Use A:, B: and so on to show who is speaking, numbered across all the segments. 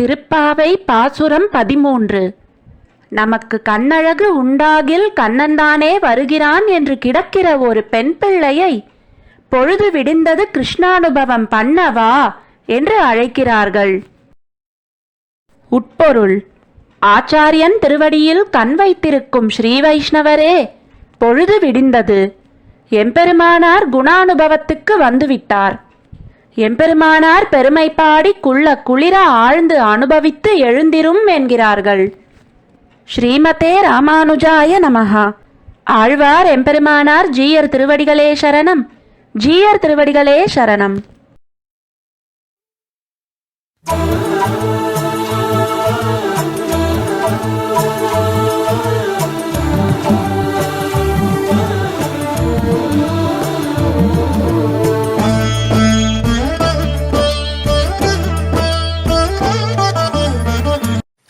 A: திருப்பாவை பாசுரம் பதிமூன்று. நமக்கு கண்ணழகு உண்டாகில் கண்ணன்தானே வருகிறான் என்று கிடக்கிற ஒரு பெண் பிள்ளையை பொழுது விடிந்தது கிருஷ்ணானுபவம் பண்ணவா? என்று அழைக்கிறார்கள். உட்பொருள். ஆச்சாரியன் திருவடியில் கண் வைத்திருக்கும் ஸ்ரீ வைஷ்ணவரே பொழுது விடிந்தது. எம்பெருமானார் குணானுபவத்துக்கு வந்துவிட்டார். எம்பெருமானார் பெருமை பாடி குள்ள குளிர ஆழ்ந்து அனுபவித்து எழுந்திரும் என்கிறார்கள். ஸ்ரீமதே ராமானுஜாய நமஹா. ஆழ்வார் எம்பெருமானார் ஜீயர் திருவடிகளே சரணம். ஜீயர் திருவடிகளே சரணம்.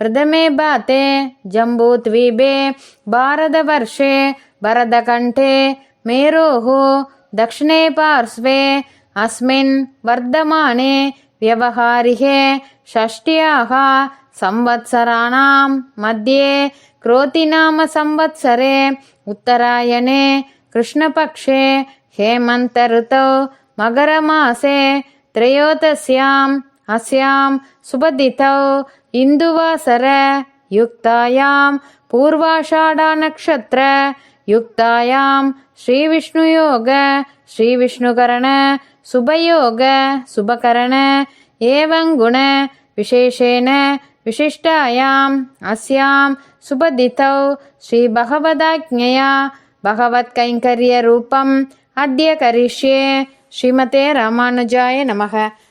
B: प्रथमे बाते जम्बूद्वीपे भारतवर्षे भरतकण्ठे मेरोः दक्षिणे पार्श्वे अस्मिन् वर्धमाने व्यवहारिहे षष्ट्याः संवत्सराणां मध्ये क्रोतिनामसंवत्सरे उत्तरायणे कृष्णपक्षे हेमन्तऋतौ मकरमासे त्रयोदश्याम् अस्यां सुपदितौ इन्दुवासर युक्तायां पूर्वाषाढानक्षत्र युक्तायां श्रीविष्णुयोग श्रीविष्णुकरण सुभयोग सुभकरण एवं गुण विशेषेण विशिष्टायाम् अस्यां सुपदितौ श्रीभगवदाज्ञया भगवत्कैङ्कर्यरूपम् अद्य करिष्ये श्रीमते रामानुजाय नमः